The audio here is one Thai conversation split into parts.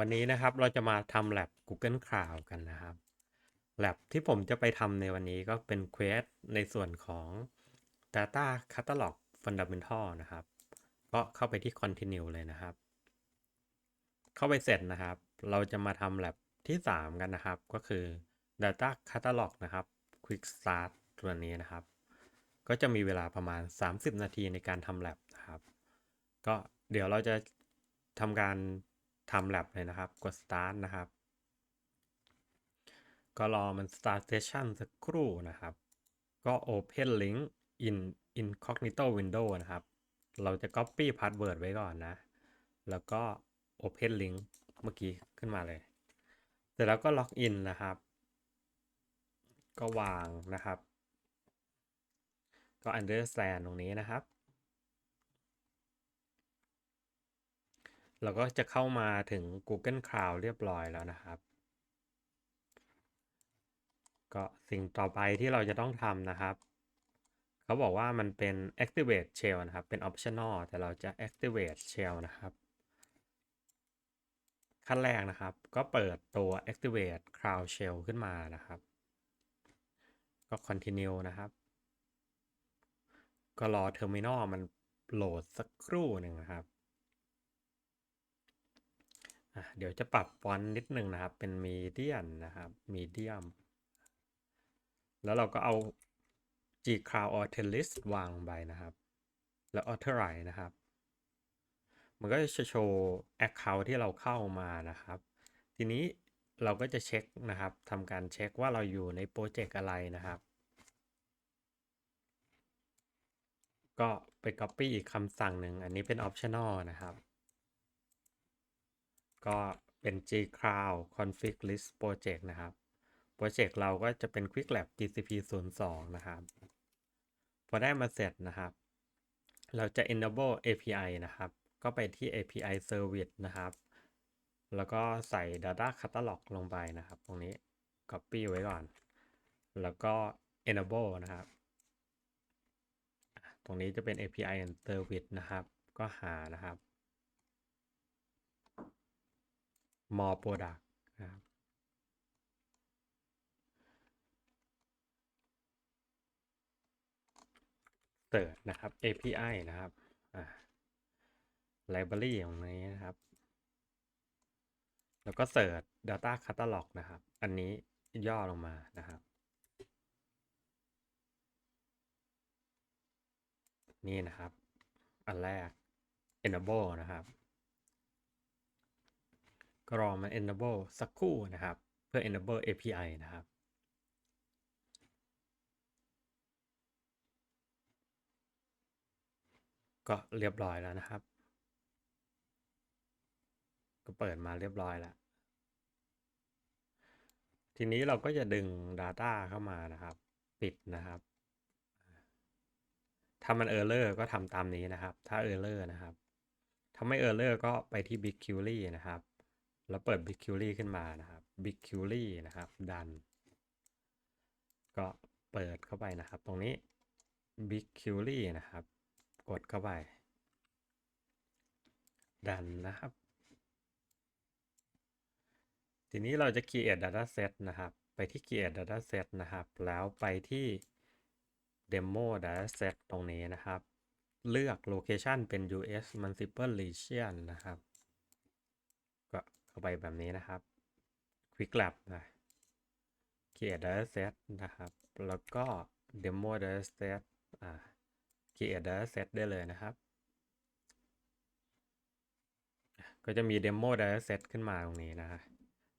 วันนี้นะครับเราจะมาทำ lab Google Cloud กันนะครับ lab ที่ผมจะไปทำในวันนี้ก็เป็น Quest ในส่วนของ Data Catalog Fundamental นะครับ ก็เข้าไปที่ Continue เลยนะครับ เข้าไปเสร็จนะครับ เราจะมาทำ lab ที่ 3 กันนะครับ ก็คือ Data Catalog นะครับ Quick Start ตัวนี้นะครับ ก็จะมีเวลาประมาณ 30 นาทีในการทำ lab นะครับ ก็เดี๋ยวเราจะทำการ ทำ lab เลยนะครับ กด start นะครับ ก็รอมัน start session สักครู่นะครับ ก็ open link in incognito window นะครับ เราจะ copy password ไว้ก่อนนะ แล้วก็ open link เมื่อกี้ขึ้นมาเลย เสร็จแล้วก็ log in นะครับ ก็วางนะครับ ก็ understand ตรงนี้นะครับ เราก็จะเข้ามาถึง Google Cloud เรียบร้อยแล้วนะครับ ก็สิ่งต่อไปที่เราจะต้องทำนะครับ เขาบอกว่ามันเป็น activate shell นะครับ เป็น optional แต่เราจะ activate shell นะครับ ขั้นแรกนะครับ ก็เปิดตัว activate cloud shell ขึ้นมานะครับ ก็ continue นะครับ ก็รอ terminal มันโหลดสักครู่หนึ่งนะครับ อะเดี๋ยวจะปรับฟอนต์นิดนึงนะครับ เป็นมีเดียนนะครับมีเดียมแล้วเราก็เอา G Cloud Author List วางลงไปนะครับ แล้ว Authorize นะครับ มันก็จะโชว์ Account ที่เราเข้ามานะครับ ทีนี้เราก็จะเช็คนะครับทำการเช็คว่าเราอยู่ในโปรเจกต์อะไรนะครับ ก็ไป Copy อีกคำสั่งหนึ่ง อันนี้เป็น Optional นะครับ ก็เป็น G Cloud Config List Project นะครับ โปรเจกต์เราก็จะเป็น Quick Lab GCP 02นะครับ พอได้มาเสร็จนะครับ เราจะ enable API นะครับ ก็ไปที่ API Service นะครับ แล้วก็ใส่ Data Catalog ลงไปนะครับ ตรงนี้ Copy ไว้ก่อน แล้วก็ enable นะครับ ตรงนี้จะเป็น API and Service นะครับ ก็หานะครับ more product นะครับเสิร์ชนะครับ API นะครับ library ของนี้นะครับ แล้วก็เสิร์ช data catalog นะครับ อันนี้ย่อลงมานะครับ นี่นะครับ อันแรก enable นะครับ ก็รอมัน enable สักครู่นะครับ เพื่อ enable API นะครับก็เรียบร้อยแล้วนะครับ ก็เปิดมาเรียบร้อยแล้ว ทีนี้เราก็จะดึง Data เข้ามานะครับ ปิดนะครับ ถ้ามัน Error ก็ทำตามนี้นะครับ ถ้า Error นะครับ ถ้าไม่ Error ก็ไปที่ BigQuery นะครับ แล้วเปิด BigQuery ขึ้นมานะครับ BigQuery นะครับ ดัน ก็เปิดเข้าไปนะครับ ตรงนี้ BigQuery นะครับ กดเข้าไป ดันนะครับ ทีนี้เราจะ create dataset นะครับ ไปที่ create dataset นะครับ แล้วไปที่ demo dataset ตรงนี้นะครับ เลือก location เป็น US multiple region นะครับ เข้าไปแบบนี้นะครับ quick lab นะ create dataset นะครับ แล้วก็ demo dataset อ่า create dataset ได้เลยนะครับ ก็จะมี demo dataset ขึ้นมาตรงนี้นะฮะ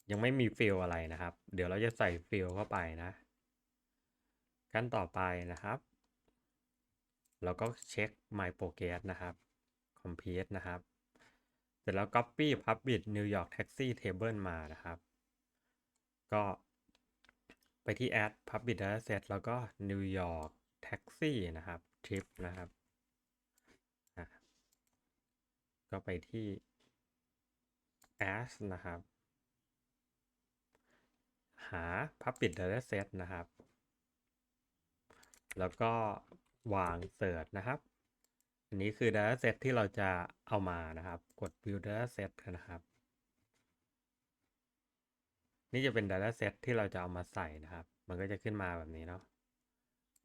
ยังไม่มีฟิลอะไรนะครับ เดี๋ยวเราจะใส่ฟิลเข้าไปนะขั้นต่อไปนะครับเราก็เช็ค my progress นะครับ complete นะครับ ร็จแล้ว copy publish New York taxi table มานะครับ ก็ไปที่ add publish dataset แล้วก็ New York taxi นะครับ trip นะครับ ก็ไปที่ as นะครับ หา public dataset นะครับ แล้วก็วาง search นะครับ อันนี้คือ dataset ที่เราจะเอามานะครับ กด view dataset นะครับ นี่จะเป็น Data Set ที่เราจะเอามาใส่นะครับ มันก็จะขึ้นมาแบบนี้เนาะ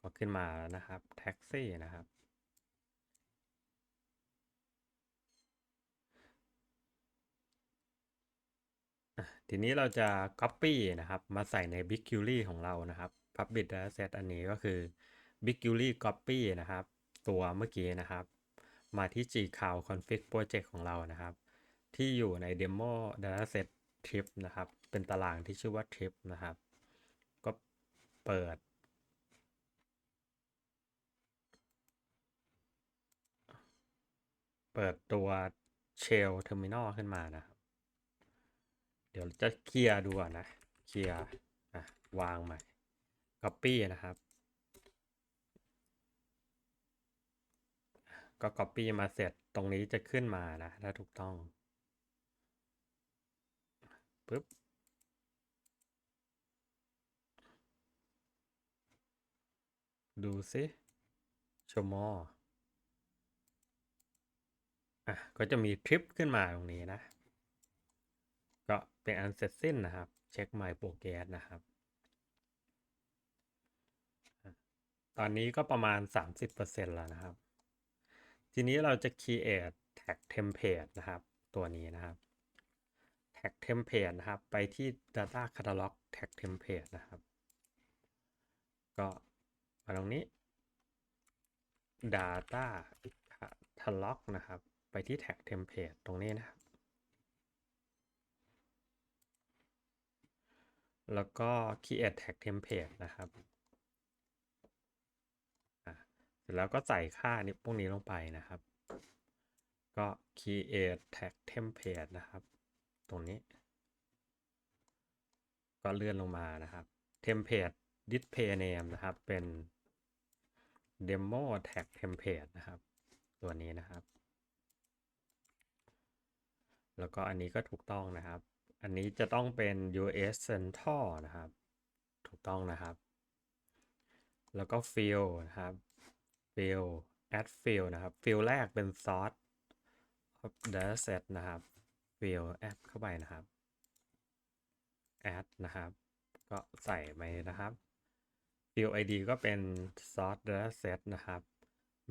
ก็ขึ้นมาแล้วนะครับ Taxi นะครับทีนี้เราจะ Copy นะครับ มาใส่ใน BigQuery ของเรานะครับ Public Dataset อันนี้ก็คือ BigQuery Copy นะครับ ตัวเมื่อกี้นะครับ มาที่ Gcloud Config Project ของเรานะครับ ที่อยู่ใน Demo Dataset Trip นะครับ เป็นตารางที่ชื่อว่า Trip นะครับ ก็เปิด เปิดตัว Shell Terminal ขึ้นมานะครับ เดี๋ยวจะเคลียร์ดูก่อนนะ เคลียร์วางใหม่ Copy นะครับ ก็ Copy มาเสร็จตรงนี้จะขึ้นมานะถ้าถูกต้องปึ๊บดูซิชมออะก็จะมีทริปขึ้นมาตรงนี้นะ ก็เป็นอันเสร็จสิ้นนะครับ เช็ค My Progress นะครับ ตอนนี้ก็ประมาณ 30%แล้วนะครับ ทีนี้เราจะ create tag template นะครับ ตัวนี้นะครับ tag template นะครับ ไปที่ data catalog tag template นะครับ ก็มาตรงนี้ data catalog นะครับ ไปที่ tag template ตรงนี้นะครับ แล้วก็ create tag template นะครับ เสร็จแล้วก็ใส่ค่านี้พวกนี้ลงไปนะครับ ก็ create tag template นะครับ ตรงนี้ ก็เลื่อนลงมานะครับ template display name นะครับ เป็น demo tag template นะครับ ตัวนี้นะครับ แล้วก็อันนี้ก็ถูกต้องนะครับ อันนี้จะต้องเป็น US Central นะครับ ถูกต้องนะครับ แล้วก็ field นะครับ field add field นะครับ field แรกเป็น source of data set นะครับ field add เข้าไปนะครับ add นะครับ ก็ใส่ไปนะครับ field id ก็เป็น source data set นะครับ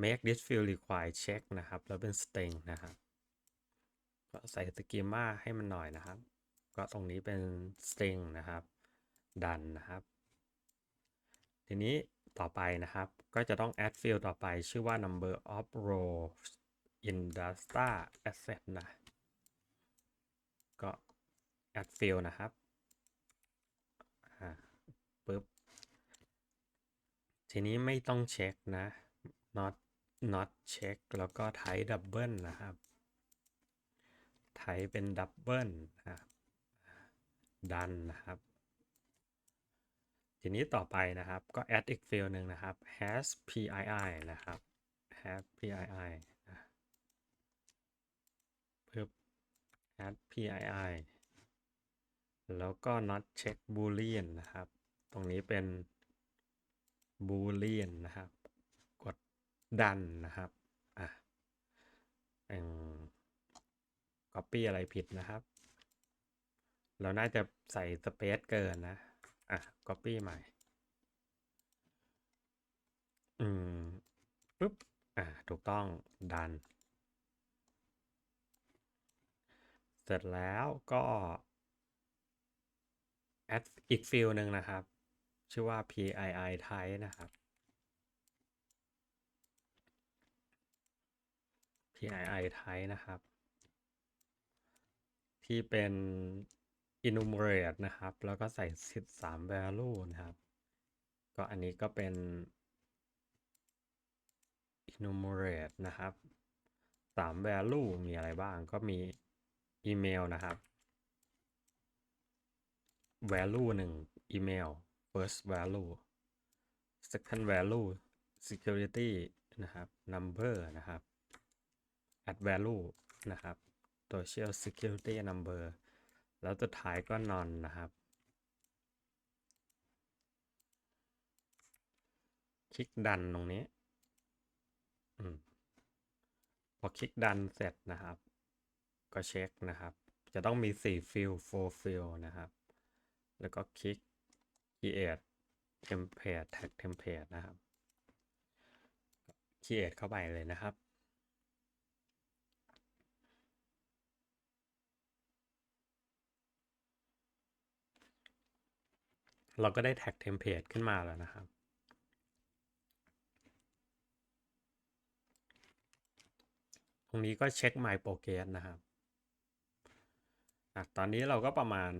make this field require check นะครับ แล้วเป็น string นะครับ ก็ใส่สกีมาให้มันหน่อยนะครับ ก็ตรงนี้เป็น string นะครับ ดันนะครับ ทีนี้ ต่อไปนะครับ ก็จะต้อง add field ต่อไปชื่อว่า number of rows in data asset นะ ก็ add field นะครับปึ๊บ ทีนี้ไม่ต้องเช็คนะ not not check แล้วก็ type double นะครับไทยเป็นดับเบิลนะครับดันนะครับ ทีนี้ต่อไปนะครับก็ add อีก field หนึ่งนะครับ has pii นะครับ has pii เพิ่ม add pii แล้วก็ not check boolean นะครับ ตรงนี้เป็น boolean นะครับ กดดันนะครับ อะอืม copy อะไรผิดนะครับ เราน่าจะใส่สเปซเกินนะ อะ copy ใหม่ อืมปุ๊บ อะ ถูกต้อง ดัน เสร็จแล้วก็ add อีกฟิลหนึ่งนะครับ ชื่อว่า pii type นะครับ pii type นะครับ ที่เป็น enumerate นะครับ แล้วก็ใส่ 13 value นะครับ ก็อันนี้ก็เป็น enumerate นะครับ 3 value มีอะไรบ้างก็มีอีเมลนะครับ value 1อีเมล first value second value security นะครับ number นะครับ add value นะครับ social security number แล้วสุดท้ายก็ none นะครับ คลิกดันตรงนี้อมพอคลิกดันเสร็จนะครับ ก็เช็คนะครับ จะต้องมี 4 ฟิล4ฟิลนะครับ แล้วก็คลิก create template tag template นะครับ create เข้าไปเลยนะครับ เราก็ได้แท็กเทมเพลตขึ้นมาแล้วนะครับ ตรงนี้ก็เช็ค My Progress นะครับอตอนนี้เราก็ประมาณ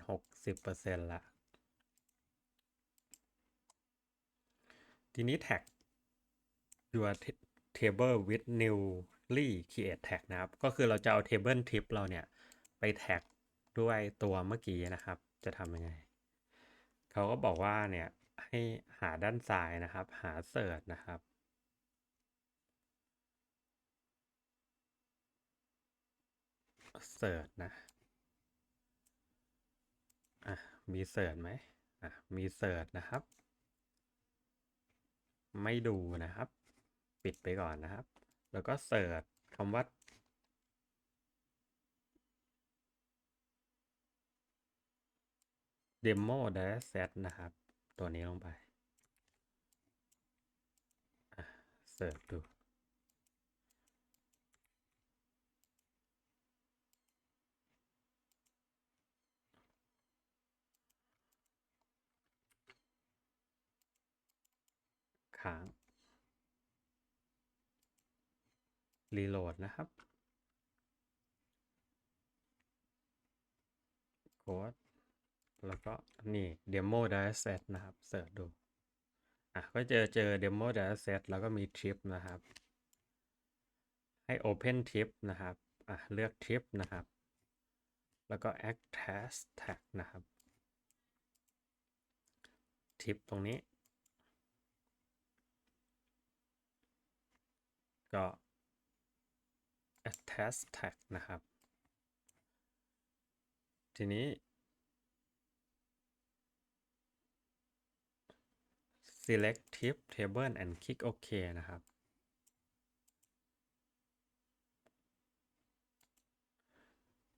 60%ละทีนี้แท็ก your table with newly create tag นะครับ ก็คือเราจะเอา table tip เราเนี่ย ไปแท็กด้วยตัวเมื่อกี้นะครับ จะทำยังไง เขาก็บอกว่าเนี่ยให้หาด้านซ้ายนะครับ หาเสิร์ชนะครับ เสิร์ชนะอะมีเสิร์ชไหมอะมีเสิร์ชนะครับ ไม่ดูนะครับ ปิดไปก่อนนะครับ แล้วก็เสิร์ชคำว่า demo dataset นะครับ ตัวนี้ลงไปเสิร์ชดูค้างรีโหลดนะครับโค้ด แล้วก็นี่ demo dataset นะครับเสิร์ชดูอะก็เจอเจอ demo dataset แล้วก็มี trip นะครับ ให้ open trip นะครับอะเลือก trip นะครับ แล้วก็ add task tag นะครับ trip ตรงนี้ ก็ attach tag นะครับ ทีนี้ select tip table and click OK นะครับ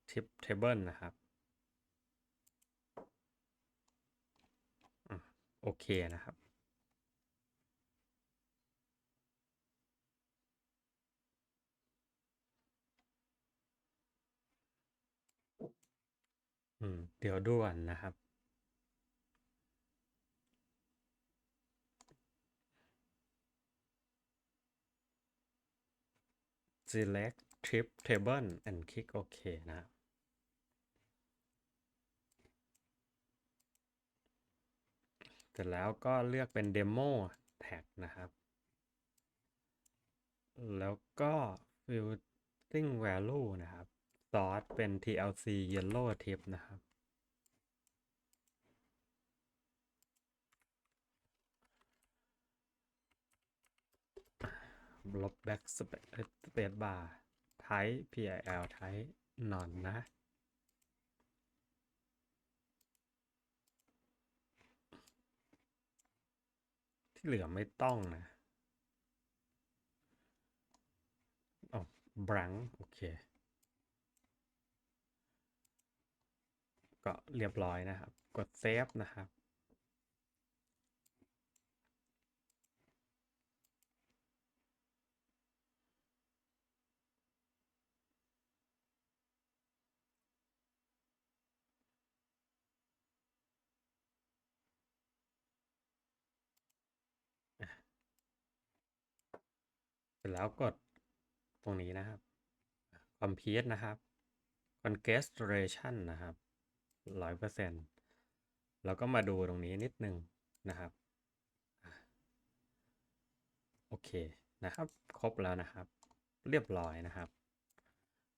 tip table นะครับอโอเคนะครับอืมเดี๋ยวด่วนนะครับ select trip table and click OK นะครับเสร็จแล้วก็เลือกเป็น demo tag นะครับ แล้วก็ filtering value นะครับ source เป็น TLC yellow tip นะครับ ลบ back space bar type pil type non นะ ที่เหลือไม่ต้องนะอ๋อ blank โอเค ก็เรียบร้อยนะครับ กดเซฟนะครับ สร็จแล้วกดตรงนี้นะครับ complete นะครับ congestion นะครับร้อยเปอร์เซ็นต์แล้วก็มาดูตรงนี้นิดนึงนะครับ โอเคนะครับ ครบแล้วนะครับ เรียบร้อยนะครับ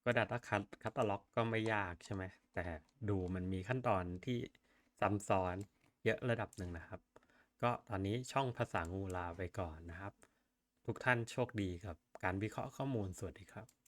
ก็ Data Catalog ก็ไม่ยากใช่ไหม แต่ดูมันมีขั้นตอนที่ซับซ้อนเยอะระดับหนึ่งนะครับ ก็ตอนนี้ช่องภาษางูลาไปก่อนนะครับ ทุกท่านโชคดีกับการวิเคราะห์ข้อมูลสวัสดีครับ